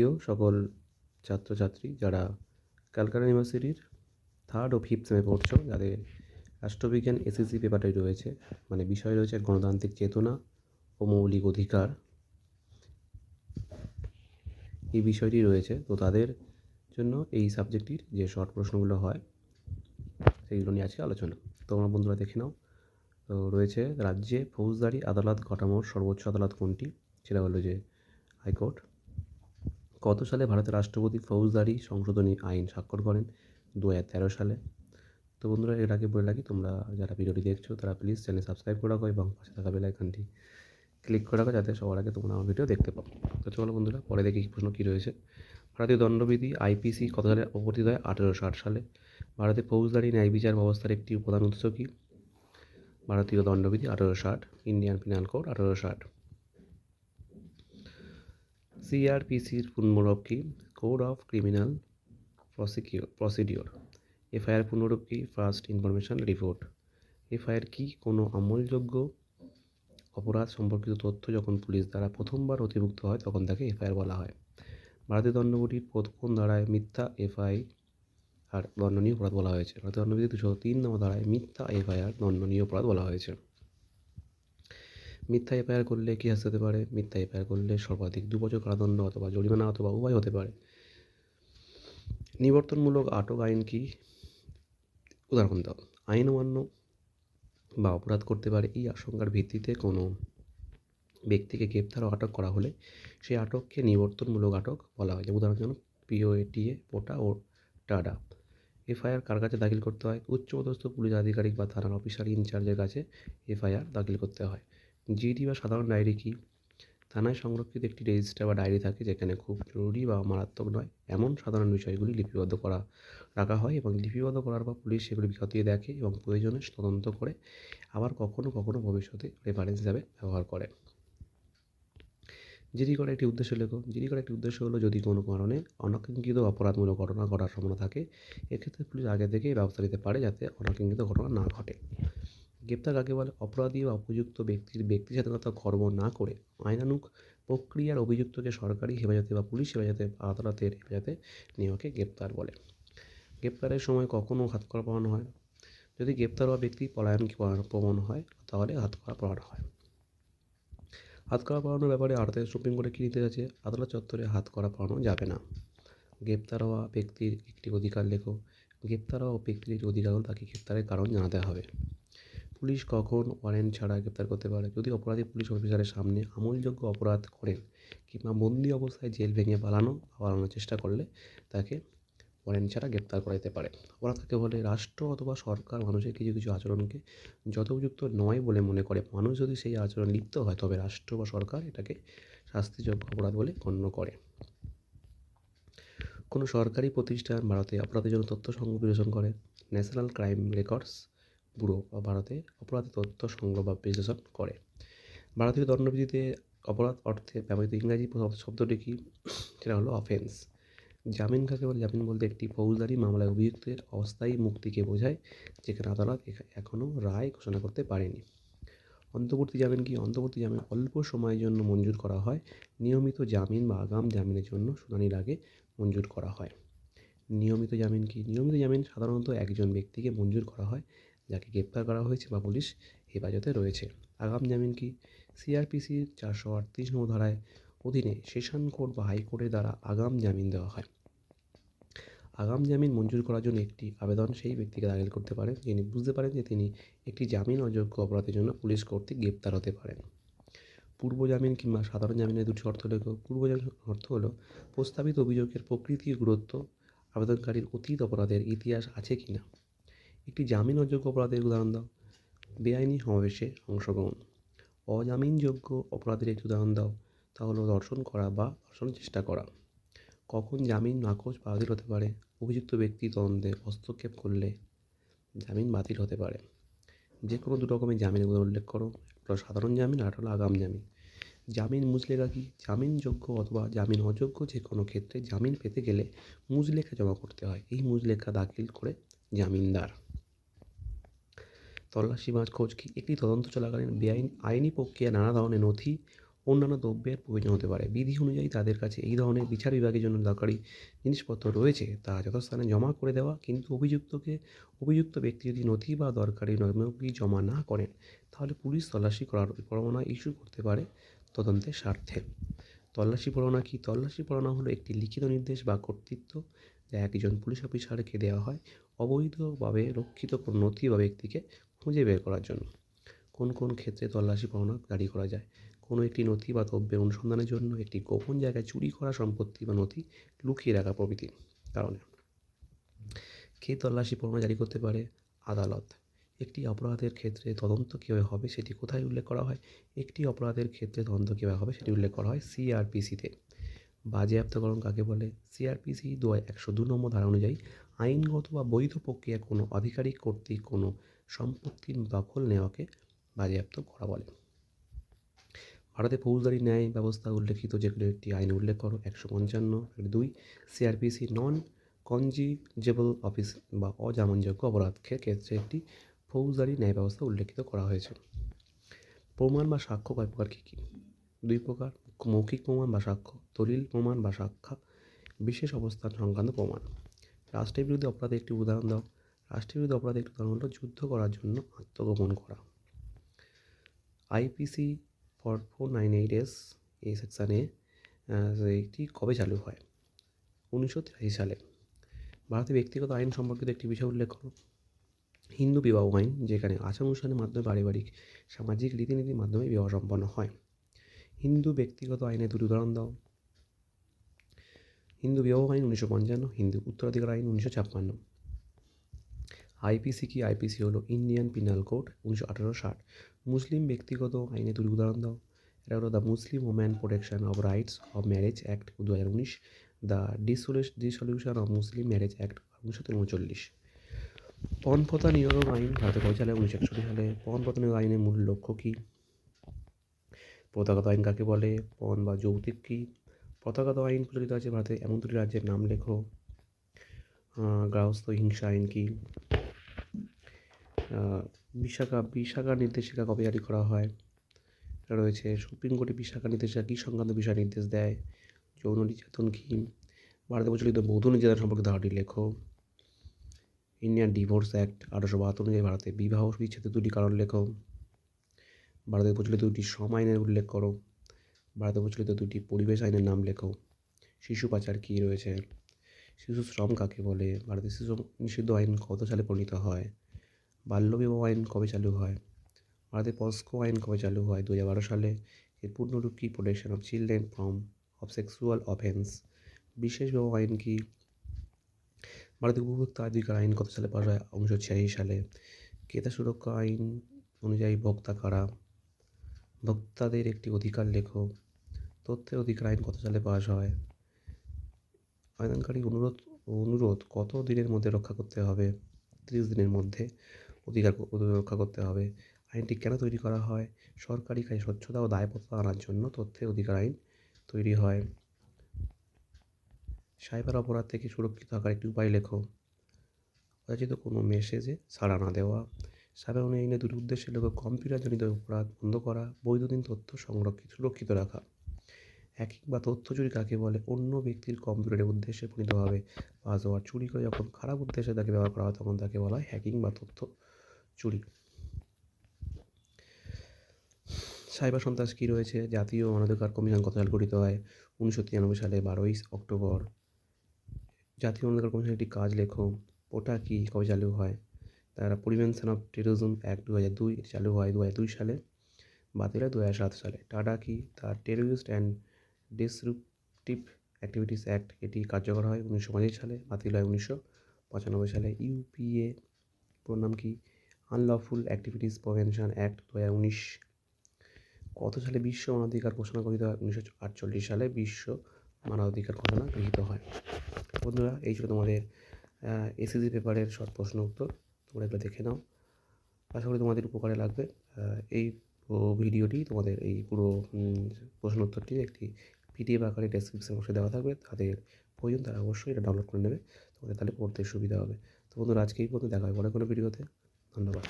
প্রিয় সকল ছাত্রছাত্রী যারা ক্যালকাটা ইউনিভার্সিটির থার্ড ও ফিফথ সেমে পড়ছো, যাদের রাষ্ট্রবিজ্ঞান এসএসসি পেপারটাই রয়েছে মানে বিষয় রয়েছে গণতান্ত্রিক চেতনা ও মৌলিক অধিকার, এই বিষয়টি রয়েছে। তো তাদের জন্য এই সাবজেক্টটির যে শর্ট প্রশ্নগুলো হয় সেইগুলো নিয়ে আজকে আলোচনা। তোমরা বন্ধুরা দেখে নাও। তো রয়েছে, রাজ্যে ফৌজদারি আদালত কাঠামোর সর্বোচ্চ আদালত কোনটি? সেটা হলো যে হাইকোর্ট। কত সালে ভারতের রাষ্ট্রপতি ফৌজদারি সংশোধনী আইন স্বাক্ষর করেন? দু হাজার তেরো সালে। তো বন্ধুরা, এর আগে বলে রাখি, তোমরা যারা ভিডিওটি দেখছ, তারা প্লিজ চ্যানেল সাবস্ক্রাইব করে রাখো এবং পাশে থাকা বেল আইকনটি ক্লিক করে রাখো যাতে সবার আগে তোমরা আমার ভিডিও দেখতে পাও। তো চলো বন্ধুরা, পরে দেখি কি প্রশ্ন কী রয়েছে। ভারতীয় দণ্ডবিধি আইপিসি কত সালে অপরিত হয় আঠেরোশো ষাট সালে। ভারতে ফৌজদারি ন্যায় বিচার ব্যবস্থার একটি প্রধান উৎস কী? ভারতীয় দণ্ডবিধি আঠেরোশো ষাট ইন্ডিয়ান পিনাল কোড আঠেরোশো ষাট। সিআরপিসির পূর্ণরূপ কি code of criminal procedure procedure FIR পূর্ণরূপ কি ফার্স্ট ইনফরমেশন রিপোর্ট এফআইআর কি কোনো আমলযোগ্য অপরাধ সম্পর্কিত তথ্য যখন পুলিশ দ্বারা প্রথমবার নথিভুক্ত হয়, তখন তাকে এফআইআর বলা হয়। ভারতীয় দণ্ডবিধির কোন ধারায় মিথ্যা এফআই আর দণ্ডনীয় অপরাধ বলা হয়েছে? ভারতীয় দণ্ডবিধি দুশো তিন নম্বর ধারায় মিথ্যা এফআইআর দণ্ডনীয় অপরাধ বলা হয়েছে। মিথ্যা এফআইআর করলে কী শাস্তি হতে পারে? মিথ্যা এফআইআর করলে সর্বাধিক দু বছর কারাদণ্ড অথবা জরিমানা অথবা উভয় হতে পারে। নিবর্তনমূলক আটক আইন কি? উদাহরণ দাও। আইন অমান্য বা অপরাধ করতে পারে এই আশঙ্কার ভিত্তিতে কোনো ব্যক্তিকে গ্রেপ্তার ও আটক করা হলে সেই আটককে নিবর্তনমূলক আটক বলা হয়। যেমন উদাহরণ যেমন পিওএটিএ, পোটা ও টাডা। এফআইআর কার কাছে দাখিল করতে হয়? উচ্চপদস্থ পুলিশ আধিকারিক বা থানার অফিসার ইনচার্জের কাছে এফআইআর দাখিল করতে হয়। জিডি বা সাধারণ ডায়েরি কি? থানায় সংরক্ষিত একটি রেজিস্টার বা ডায়েরি থাকে যেখানে খুব জরুরি বা মারাত্মক নয়, এমন সাধারণ বিষয়গুলি লিপিবদ্ধ করা, রাখা হয় এবং লিপিবদ্ধ করার পর পুলিশ সেগুলি খতিয়ে দেখে এবং প্রয়োজনে তদন্ত করে আবার কখনও কখনও ভবিষ্যতে রেফারেন্স হিসাবে ব্যবহার করে। জিডি করার একটি উদ্দেশ্য লেখো। জিডি করার একটি উদ্দেশ্য হলো যদি কোনো কারণে অনাকাঙ্ক্ষিত অপরাধমূলক ঘটনা ঘটার সম্ভাবনা থাকে, এক্ষেত্রে পুলিশ আগে থেকেই ব্যবস্থা নিতে পারে যাতে অনাকাঙ্ক্ষিত ঘটনা না ঘটে। গ্রেপ্তার কাকে বলে? অপরাধী বা অভিযুক্ত ব্যক্তির ব্যক্তি স্বাধীনতা খর্ব না করে। আইনানুগ প্রক্রিয়ার অভিযুক্তকে সরকারি হেফাজতে বা পুলিশ হেফাজতে আদালতের হেফাজতে নেওয়াকে গ্রেপ্তার বলে। গ্রেপ্তারের সময় কখনও হাতকড়া পড়ানো হয় যদি গ্রেপ্তার হওয়া ব্যক্তি পলায়ন প্রবণ হয়, তাহলে হাতকড়া পড়ানো হয়। হাতকড়া পড়ানোর ব্যাপারে ভারতের সুপ্রিম কোর্টে কী নিতে আছে? আদালত চত্বরে হাতকড়া পড়ানো যাবে না। গ্রেপ্তার হওয়া ব্যক্তির একটি অধিকার লেখো। গ্রেপ্তার হওয়া ব্যক্তির অধিকার হল তাকে গ্রেপ্তারের কারণ জানাতে হবে। পুলিশ কখন ওয়ারেন্ট ছাড়া গ্রেপ্তার করতে পারে? যদি অপরাধী পুলিশ অফিসারের সামনে আমলযোগ্য অপরাধ করেন কিংবা বন্দি অবস্থায় জেল ভেঙে পালানো পালানোর চেষ্টা করলে তাকে ওয়ারেন্ট ছাড়া গ্রেপ্তার করা যেতে পারে। অপরাধ কাকে বলে? রাষ্ট্র অথবা সরকার মানুষের কিছু কিছু আচরণকে যথোপযুক্ত নয় বলে মনে করে। মানুষ যদি সেই আচরণ লিপ্ত হয়, তবে রাষ্ট্র বা সরকার এটাকে শাস্তিযোগ্য অপরাধ বলে গণ্য করে। কোনো সরকারি প্রতিষ্ঠান ভারতে অপরাধের জন্য তথ্য সংগ্রহ বিশ্লেষণ করে। ন্যাশনাল ক্রাইম রেকর্ডস ব্যুরো বা ভারতে অপরাধী তথ্য সংগ্রহ বা বিশ্লেষণ করে। ভারতীয় দণ্ডবিধিতে অপরাধ অর্থে ব্যবহৃত ইংরাজি শব্দটি কি? সেটা হলো অফেন্স জামিন কাকে বলে? জামিন বলতে একটি ফৌজদারি মামলায় অভিযুক্তের অস্থায়ী মুক্তিকে বোঝায়, যেখানে আদালত এখনও রায় ঘোষণা করতে পারেনি। অন্তর্বর্তী জামিন কি? অন্তর্বর্তী জামিন অল্প সময়ের জন্য মঞ্জুর করা হয়। নিয়মিত জামিন বা আগাম জামিনের জন্য শুনানির আগে মঞ্জুর করা হয়। নিয়মিত জামিন কি? নিয়মিত জামিন সাধারণত একজন ব্যক্তিকে মঞ্জুর করা হয়। যাকে গ্রেপ্তার করা হয়েছে বা পুলিশ হেফাজতে রয়েছে। আগাম জামিন কি? সিআরপিসির চারশো আটত্রিশ নম্বর ধারায় অধীনে সেশন কোর্ট বা হাইকোর্টের দ্বারা আগাম জামিন দেওয়া হয়। আগাম জামিন মঞ্জুর করার জন্য একটি আবেদন সেই ব্যক্তিকে দাখিল করতে পারেন, যিনি বুঝতে পারেন যে তিনি একটি জামিন অযোগ্য অপরাধের জন্য পুলিশ কর্তৃক গ্রেপ্তার হতে পারেন। পূর্ব জামিন কিংবা সাধারণ জামিনের দুটি অর্থ লেখ পূর্ব জামিন অর্থ হলো, প্রস্তাবিত অভিযোগের প্রকৃতির গুরুত্ব আবেদনকারীর অতীত অপরাধের ইতিহাস আছে কি না একটি জামিন অযোগ্য অপরাধের উদাহরণ দাও। বেআইনি সমাবেশে অংশগ্রহণ। অজামিনযোগ্য অপরাধের একটি উদাহরণ দাও, তা হলো দর্শন করা বা দর্শনের চেষ্টা করা। কখন জামিন নাকচ বাতিল হতে পারে? অভিযুক্ত ব্যক্তি তদন্তে হস্তক্ষেপ করলে জামিন বাতিল হতে পারে। যে কোনো দু রকমের জামিনের উল্লেখ করো। একটা সাধারণ জামিন, আর হলো আগাম জামিন। জামিন মুজলেখা কি? জামিনযোগ্য অথবা জামিন অযোগ্য যে কোনো ক্ষেত্রে জামিন পেতে গেলে মুজলেখা জমা করতে হয়। এই মুজলেখা দাখিল করে জামিনদার। তল্লাশি মাছ খোঁজ কি একটি তদন্ত চলাকালীন বেআইন, আইনি প্রক্রিয়া, নানা ধরনের নথি, অন্যান্য দ্রব্যের প্রয়োজন হতে পারে। বিধি অনুযায়ী তাদের কাছে এই ধরনের বিচার বিভাগের জন্য দরকারি জিনিসপত্র রয়েছে। তা যথাস্থানে জমা করে দেওয়া, কিন্তু অভিযুক্তকে, অভিযুক্ত ব্যক্তি যদি নথি বা দরকারি নথি জমা না করেন, তাহলে পুলিশ তল্লাশি করার পরোয়ানা ইস্যু করতে পারে তদন্তের স্বার্থে। তল্লাশি পরোয়ানা কি? তল্লাশি পরোয়ানা হলো একটি লিখিত নির্দেশ বা কর্তৃত্ব যা একজন পুলিশ অফিসারকে দেওয়া হয়। অবৈধভাবে রক্ষিত কোনো নথি বা ব্যক্তিকে খুঁজে বের করার জন্য। কোন কোন ক্ষেত্রে তল্লাশি পরোয়ানা জারি করা যায়? কোনো একটি নথি বা দ্রব্যের অনুসন্ধানের জন্য একটি গোপন জায়গায় চুরি করা সম্পত্তি বা নথি লুকিয়ে রাখা প্রভৃতির কারণে। কে তল্লাশি পরোয়ানা জারি করতে পারে? আদালত। একটি অপরাধের ক্ষেত্রে তদন্ত কীভাবে হবে সেটি কোথায় উল্লেখ করা হয়? একটি অপরাধের ক্ষেত্রে তদন্ত কীভাবে হবে সেটি উল্লেখ করা হয় সিআরপিসিতে। বাজেয়াপ্তকরণ কাকে বলে? সিআরপিসি দু একশো দু নম্বর ধারা অনুযায়ী আইনগত বা বৈধ প্রক্রিয়া কোনো আধিকারিক কর্তৃক কোনো সম্পত্তির দখল নেওয়াকে বাজেয়াপ্ত করা বলে। ভারতে ফৌজদারি ন্যায় ব্যবস্থা উল্লেখিত, যেগুলো একটি আইন উল্লেখ করো, একশো পঞ্চান্ন দুই সিআরপিসি নন কনজিজেবল অফিস বা অজামিনযোগ্য অপরাধের ক্ষেত্রে একটি ফৌজদারি ন্যায় ব্যবস্থা উল্লেখিত করা হয়েছে। প্রমাণ বা সাক্ষ্য কয় প্রকার কী কী? দুই প্রকার, মৌখিক প্রমাণ বা সাক্ষ্য, দলিল প্রমাণ বা সাক্ষ্য বিশেষ অবস্থান সংক্রান্ত প্রমাণ। রাষ্ট্রের বিরুদ্ধে অপরাধের একটি উদাহরণ দাও। রাষ্ট্রের বিরুদ্ধে অপরাধের একটি উদাহরণ হলো যুদ্ধ করার জন্য আত্মগোপন করা। IPC four four nine eight S এই সেকশানে এটি কবে চালু হয়? উনিশশো তিরাশি সালে। ভারতে ব্যক্তিগত আইন সম্পর্কিত একটি বিষয় উল্লেখ করো। হিন্দু বিবাহ আইন, যেখানে আচার অনুষ্ঠানের মাধ্যমে পারিবারিক, সামাজিক রীতিনীতির মাধ্যমে বিবাহ সম্পন্ন হয়। হিন্দু ব্যক্তিগত আইনে দুটি উদাহরণ দাও। হিন্দু বিবাহ আইন উনিশশো পঞ্চান্ন হিন্দু উত্তরাধিকার আইন উনিশশো ছাপ্পান্ন আইপিসি কি আইপিসি হলো ইন্ডিয়ান পিনাল কোড উনিশশো আঠারো ষাট মুসলিম ব্যক্তিগত আইনে দুটি উদাহরণ দাও এটা হলো the Muslim woman protection of rights of marriage act দু হাজার উনিশ the dissolution of Muslim marriage act উনিশশো উনচল্লিশ পণ নিয়োগ আইন ভারতে সালে উনিশশো একষট্টি সালে পণ প্রথা নিয়োগ আইনের মূল লক্ষ্য কী প্রথাগত আইন কাকে বলে পণ বা যৌতুক কী প্রথাগত আইন প্রচলিত আছে ভারতে, এমন দুটি রাজ্যের নাম লেখো। গার্হস্থ্য হিংসা, আইন কি? বিশাখা বিশাখা নির্দেশিকা কবে জারি করা হয়? রয়েছে, সুপ্রিম কোর্টে বিশাখা নির্দেশিকা কী সংক্রান্ত বিষয় নির্দেশ দেয়? যৌন নির্যাতন কী? ভারতে প্রচলিত বৌদ্ধ নির্যাতন সম্পর্কে ধারাটি লেখো। ইন্ডিয়ান ডিভোর্স অ্যাক্ট আঠারোশো বাহাত্তর অনুযায়ী ভারতে বিবাহ বিচ্ছেদের দুটি কারণ লেখো। ভারতে প্রচলিত দুটি শ্রম আইনের উল্লেখ করো। ভারতে প্রচলিত দুটি পরিবেশ আইনের নাম লেখো। শিশু পাচার কী রয়েছে? শিশু শ্রম কাকে বলে? ভারতের শিশু নিষিদ্ধ আইন কত সালে প্রণীত হয়? বাল্যবিবাহ আইন কবে চালু হয়? ভারতে পস্কো আইন কবে চালু হয় দু হাজার বারো সালে? এর পূর্ণরূপ কি protection of children from of sexual offence বিশেষ বিবাহ আইন কি? ভারতের উপভোক্তা অধিকার আইন কত সালে পাশ হয়? উনিশশো ছিয়াশি সালে। ক্রেতা সুরক্ষা আইন অনুযায়ী ভোক্তা কারা? ভোক্তাদের একটি অধিকার লেখো। তথ্যের অধিকার আইন কত সালে পাশ হয়? আবেদনকারী অনুরোধ অনুরোধ, কত দিনের মধ্যে রক্ষা করতে হবে? তিরিশ দিনের মধ্যে অধিকার রক্ষা করতে হবে। আইনটি কেন তৈরি করা হয়? সরকারি কাজে স্বচ্ছতা ও দায়বদ্ধতা আনার জন্য তথ্যের অধিকার আইন তৈরি হয়। সাইবার অপরাধ থেকে সুরক্ষিত থাকার একটি উপায় লেখো। অযাচিত কোনো মেসেজে সাড়া না দেওয়া। সাইবার আইনে দুটি উদ্দেশ্যে লেখো কম্পিউটারজনিত অপরাধ বন্ধ করা। বৈদ্যুতিন তথ্য সংরক্ষিত, সুরক্ষিত রাখা। হ্যাকিং বা তথ্য চুরি কাকে বলে, অন্য ব্যক্তির কম্পিউটারের উদ্দেশ্যে প্রণীতভাবে পাসওয়ার্ড চুরি করে যখন খারাপ উদ্দেশ্যে তাকে ব্যবহার করা হয়, তখন তাকে বলা হয় হ্যাকিং বা তথ্য চুরি। সাইবার সন্ত্রাস কী রয়েছে? জাতীয় মানবাধিকার কমিশন কত সাল গঠিত হয়? উনিশশো তিরানব্বই সালে বারোই অক্টোবর। জাতীয় মানবাধিকার কমিশন একটি কাজ লেখো, ওটা কি, কবে চালু হয়? তারা প্রিভেনশন অফ টেরোরিজম অ্যাক্ট দু হাজার দুই চালু হয় দু হাজার দুই সালে, বাতিল হয় দু হাজার সাত সালে। টাটা কি, তার terrorist and disruptive activities act এটি কার্যকর হয় উনিশশো পঁচিশ সালে, বাতিল হয় উনিশশো পঁচানব্বই সালে। ইউপিএ পুরো নাম কি? আনলফুল অ্যাক্টিভিটিস প্রভেনশন অ্যাক্ট দু হাজার উনিশ। কত সালে বিশ্ব মানবাধিকার ঘোষণা গৃহীত হয়? উনিশশো আটচল্লিশ সালে বিশ্ব মানবাধিকার ঘোষণা গৃহীত হয়। বন্ধুরা, এই ছিল তোমাদের এসএসসি পেপারের শর্ট প্রশ্ন উত্তর। তোমরা এগুলো দেখে নাও। আশা করি তোমাদের উপকারে লাগবে। এই ভিডিওটি তোমাদের, এই পুরো প্রশ্ন উত্তরটি একটি পিডিএফ আকারে ডেসক্রিপশন বক্সে দেওয়া থাকবে। তাদের প্রয়োজন, তারা অবশ্যই এটা ডাউনলোড করে নেবে। তোমাদের তাহলে পড়তে সুবিধা হবে। তো বন্ধুরা, আজকে এই পর্যন্ত। দেখা হবে পরে কোনো ভিডিওতে। ধন্যবাদ।